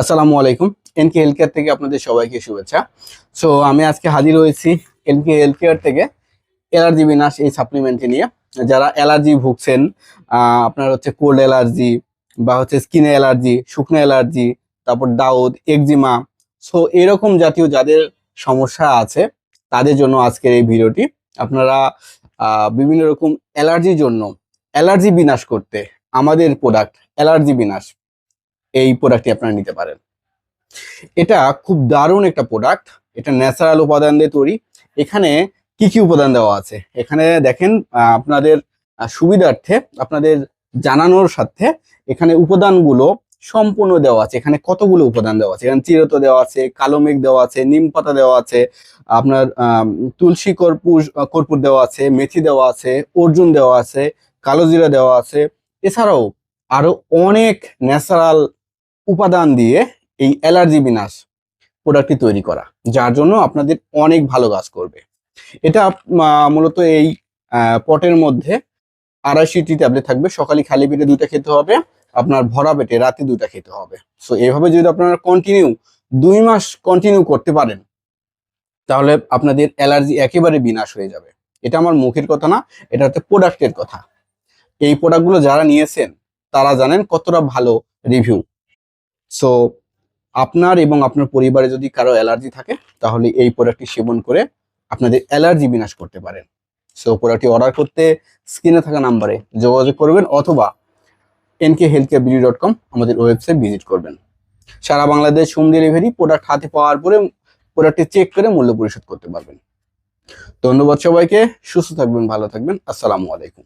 আসসালামু আলাইকুম। NK health care থেকে আপনাদের সবাইকে শুভেচ্ছা। সো আমি আজকে হাজির হয়েছি এনকে হেলথ কেয়ার থেকে অ্যালার্জি বিনাশ এই সাপ্লিমেন্টটি নিয়ে। যারা অ্যালার্জি ভুগছেন আপনার হচ্ছে কোল্ড অ্যালার্জি বা হচ্ছে স্কিনে অ্যালার্জি, শুকনো অ্যালার্জি, তারপর দাউদ একজিমা সো এরকম জাতীয় যাদের সমস্যা আছে, তাদের জন্য আজকের এই ভিডিওটি। আপনারা বিভিন্ন রকম অ্যালার্জির জন্য অ্যালার্জি বিনাশ করতে আমাদের প্রোডাক্ট অ্যালার্জি বিনাশ এই প্রোডাক্টটি আপনারা নিতে পারেন। এটা খুব দারুণ একটা প্রোডাক্ট এটা ন্যাচারাল উপাদান দিয়ে তৈরি। এখানে কি কি উপাদান দেওয়া আছে? এখানে দেখেন আপনাদের সুবিধার্থে, আপনাদের জানানোর সাথে এখানে উপাদানগুলো সম্পূর্ণ দেওয়া আছে। এখানে কতগুলো উপাদান দেওয়া আছে? এখানে চিরত দেওয়া আছে, কালো মেঘ দেওয়া আছে, নিম পাতা দেওয়া আছে, আপনার তুলসী কর্পূর কর্পূর দেওয়া আছে, মেথি দেওয়া আছে, অর্জুন দেওয়া আছে কালো জিরা দেওয়া আছে। এছাড়াও আরও অনেক ন্যাচারাল উপাদান দিয়ে এই অ্যালার্জি বিনাশ প্রোডাক্টটি তৈরি করা, যার জন্য আপনাদের অনেক ভালো কাজ করবে। এটা মূলত এই পটের মধ্যে আড়াইশিটি ট্যাবলেট থাকবে, সকালে খালি পেটে দুইটা খেতে হবে, আপনার ভরা পেটে রাতে দুইটা খেতে হবে। সো এভাবে যদি আপনারা কন্টিনিউ দুই মাস কন্টিনিউ করতে পারেন, তাহলে আপনাদের অ্যালার্জি একেবারে বিনাশ হয়ে যাবে। এটা আমার মুখের কথা না, এটা হচ্ছে প্রোডাক্টের কথা। এই প্রোডাক্টগুলো যারা নিয়েছেন, তারা জানেন কতটা ভালো রিভিউ সো আপনার এবং আপনার পরিবারে যদি কারও অ্যালার্জি থাকে, তাহলে এই প্রোডাক্টটি সেবন করে আপনাদের অ্যালার্জি বিনাশ করতে পারেন। সো প্রোডাক্টটি অর্ডার করতে স্ক্রিনে থাকা নাম্বারে যোগাযোগ করবেন অথবা NK health care BD dot com আমাদের ওয়েবসাইট ভিজিট করবেন। সারা বাংলাদেশ হোম ডেলিভারি প্রোডাক্ট হাতে পাওয়ার পরে প্রোডাক্টটি চেক করে মূল্য পরিশোধ করতে পারবেন। ধন্যবাদ সবাইকে, সুস্থ থাকবেন, ভালো থাকবেন। আসসালামু আলাইকুম।